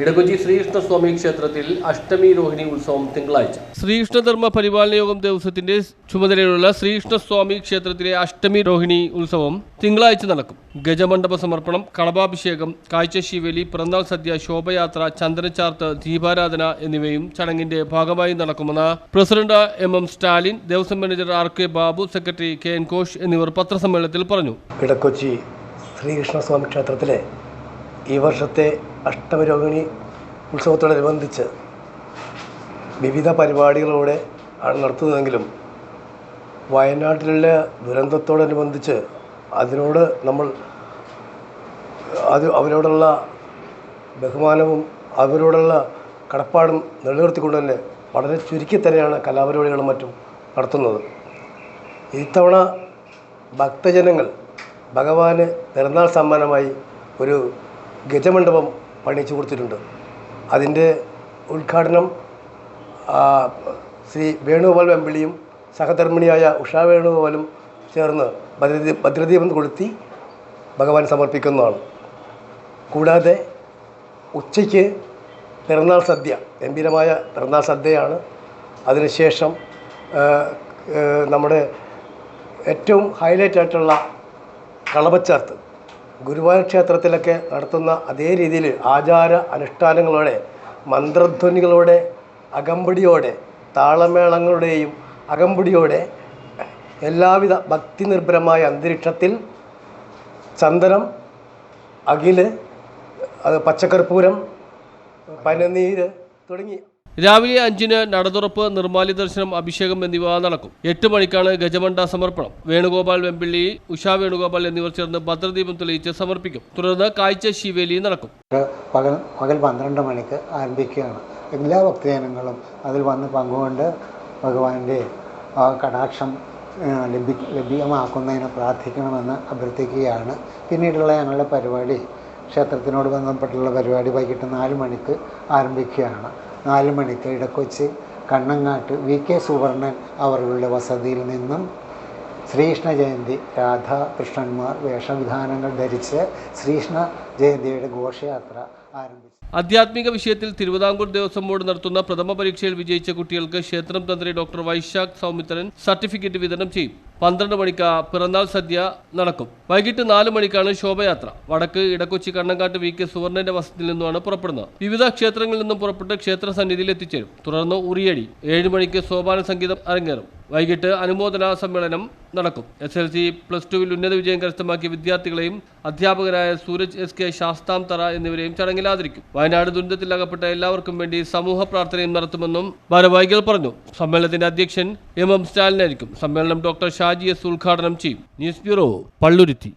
ഇടക്കൊച്ചി ശ്രീകൃഷ്ണസ്വാമി ക്ഷേത്രത്തിൽ അഷ്ടമി രോഹിണി ഉത്സവം തിങ്കളാഴ്ച. ശ്രീകൃഷ്ണധർമ്മ പരിപാലന യോഗം ദിവസത്തിന്റെ ചുമതലയുള്ള ശ്രീകൃഷ്ണസ്വാമി ക്ഷേത്രത്തിലെ അഷ്ടമി രോഹിണി ഉത്സവം തിങ്കളാഴ്ച നടക്കും. ഗജമണ്ഡപ സമർപ്പണം കളഭാഭിഷേകം കാഴ്ചശീവേലി പിറന്നാൾ സദ്യ ശോഭയാത്ര ചന്ദ്രചാർത്ത് ദീപാരാധന എന്നിവയും ചടങ്ങിന്റെ ഭാഗമായി നടക്കുമെന്ന് president M M Stalin Devaswom manager R K Babu secretary K N Ghosh എന്നിവർ പത്രസമ്മേളനത്തിൽ പറഞ്ഞു. ഇടക്കൊച്ചി ശ്രീകൃഷ്ണസ്വാമി ക്ഷേത്രത്തിലെ ഈ വർഷത്തെ അഷ്ടമരോഹിണി ഉത്സവത്തോടനുബന്ധിച്ച് വിവിധ പരിപാടികളോടെ ആണ് നടത്തുന്നതെങ്കിലും വയനാട്ടിലെ ദുരന്തത്തോടനുബന്ധിച്ച് അതിനോട് നമ്മൾ അത് അവരോടുള്ള ബഹുമാനവും അവരോടുള്ള കടപ്പാടും നിലനിർത്തിക്കൊണ്ട് തന്നെ വളരെ ചുരുക്കി തന്നെയാണ് കലാപരിപാടികളും മറ്റും നടത്തുന്നത്. ഇത്തവണ ഭക്തജനങ്ങൾ ഭഗവാന് പിറന്നാൾ സമ്മാനമായി ഒരു ഗജമണ്ഡപം പണിയിച്ചു കൊടുത്തിട്ടുണ്ട്. അതിന്റെ ഉദ്ഘാടനം ശ്രീ വേണുഗോപാൽ വെമ്പിളിയും സഹധർമ്മിണിയായ ഉഷാ വേണുഗോപാലും ചേർന്ന് ഭദ്രദീ ഭദ്രദീപം കൊളുത്തി ഭഗവാൻ സമർപ്പിക്കുന്നതാണ്. കൂടാതെ ഉച്ചയ്ക്ക് പിറന്നാൾ സദ്യ ഗംഭീരമായ പിറന്നാൾ സദ്യയാണ്. അതിനുശേഷം നമ്മുടെ ഏറ്റവും ഹൈലൈറ്റ് ആയിട്ടുള്ള കളഭച്ചാർത്ത് ഗുരുവായൂർ ക്ഷേത്രത്തിലൊക്കെ നടത്തുന്ന അതേ രീതിയിൽ ആചാര അനുഷ്ഠാനങ്ങളോടെ മന്ത്രധ്വനികളോടെ അകമ്പടിയോടെ താളമേളങ്ങളുടെയും അകമ്പടിയോടെ എല്ലാവിധ ഭക്തി നിർഭരമായ അന്തരീക്ഷത്തിൽ ചന്ദനം അകിൽ അത് പച്ചക്കർപ്പൂരം പനനീര് തുടങ്ങി രാവിലെ അഞ്ചിന് നടതുറപ്പ് നിർമ്മാല്യ ദർശനം അഭിഷേകം എന്നിവ നടക്കും. എട്ട് മണിക്കാണ് ഗജമണ്ഡ സമർപ്പണം. വേണുഗോപാൽ വെമ്പിള്ളി ഉഷാ വേണുഗോപാൽ എന്നിവർ ചേർന്ന് ഭദ്രദീപം തെളിയിച്ച് സമർപ്പിക്കും. തുടർന്ന് കാഴ്ച ശിവേലി നടക്കും. പകൽ പകൽ പന്ത്രണ്ട് മണിക്ക് ആരംഭിക്കുകയാണ്. എല്ലാ ഭക്തജനങ്ങളും അതിൽ വന്ന് പങ്കുകൊണ്ട് ഭഗവാന്റെ കടാക്ഷം ലഭ്യമാക്കുന്നതിന് പ്രാർത്ഥിക്കണമെന്ന് അഭ്യർത്ഥിക്കുകയാണ്. പിന്നീടുള്ള ഞങ്ങളുടെ പരിപാടി ക്ഷേത്രത്തിനോട് ബന്ധപ്പെട്ടുള്ള പരിപാടി വൈകിട്ട് നാല് മണിക്ക് ആരംഭിക്കുകയാണ്. നാല് മണിക്ക് ഇടക്കൊച്ചി കണ്ണങ്ങാട്ട് വി. കെ. സുവർണൻ അവരുടെ വസതിയിൽ നിന്നും ശ്രീകൃഷ്ണ ജയന്തി രാധാകൃഷ്ണന്മാർ വേഷവിധാനങ്ങൾ ധരിച്ച് ശ്രീകൃഷ്ണ ജയന്തിയുടെ ഘോഷയാത്ര ആരംഭിച്ചു. ആധ്യാത്മിക വിഷയത്തിൽ തിരുവിതാംകൂർ ദേവസ്വം ബോർഡ് നടത്തുന്ന പ്രഥമ പരീക്ഷയിൽ വിജയിച്ച കുട്ടികൾക്ക് ക്ഷേത്രം തന്ത്രി ഡോക്ടർ വൈശാഖ് സൗമിത്രൻ സർട്ടിഫിക്കറ്റ് വിതരണം ചെയ്യും. പന്ത്രണ്ട് മണിക്ക് പിറന്നാൾ സദ്യ നടക്കും. വൈകിട്ട് നാല് മണിക്കാണ് ശോഭയാത്ര. വടക്ക് ഇടക്കൊച്ചി കണ്ണങ്കാട്ട് വി കെ സുവർണന്റെ വസതിയിൽ നിന്നുമാണ് പുറപ്പെടുന്നത്. വിവിധ ക്ഷേത്രങ്ങളിൽ നിന്നും പുറപ്പെട്ട് ക്ഷേത്ര സന്നിധിയിൽ എത്തിച്ചേരും. തുടർന്ന് ഉറിയടി. ഏഴ് മണിക്ക് സോപാന സംഗീതം അരങ്ങേറും. വൈകിട്ട് അനുമോദന സമ്മേളനം നടക്കും. എസ് എൽ സി പ്ലസ് ടുവിൽ ഉന്നത വിജയം കരസ്ഥമാക്കിയ വിദ്യാർത്ഥികളെയും അധ്യാപകരായ സൂരജ് എസ് കെ ശാസ്താം തറ എന്നിവരെയും ചടങ്ങിൽ ആദരിക്കും. വയനാട് ദുരന്തത്തിൽ അകപ്പെട്ട എല്ലാവർക്കും വേണ്ടി സമൂഹ പ്രാർത്ഥനയും നടത്തുമെന്നും ഭാരവാഹികൾ പറഞ്ഞു. സമ്മേളനത്തിന്റെ അധ്യക്ഷൻ എം എം സ്റ്റാലിനായിരിക്കും. സമ്മേളനം ഡോക്ടർ ഷാജി എസ് ഉദ്ഘാടനം ചെയ്യും. News bureau Palluruthy.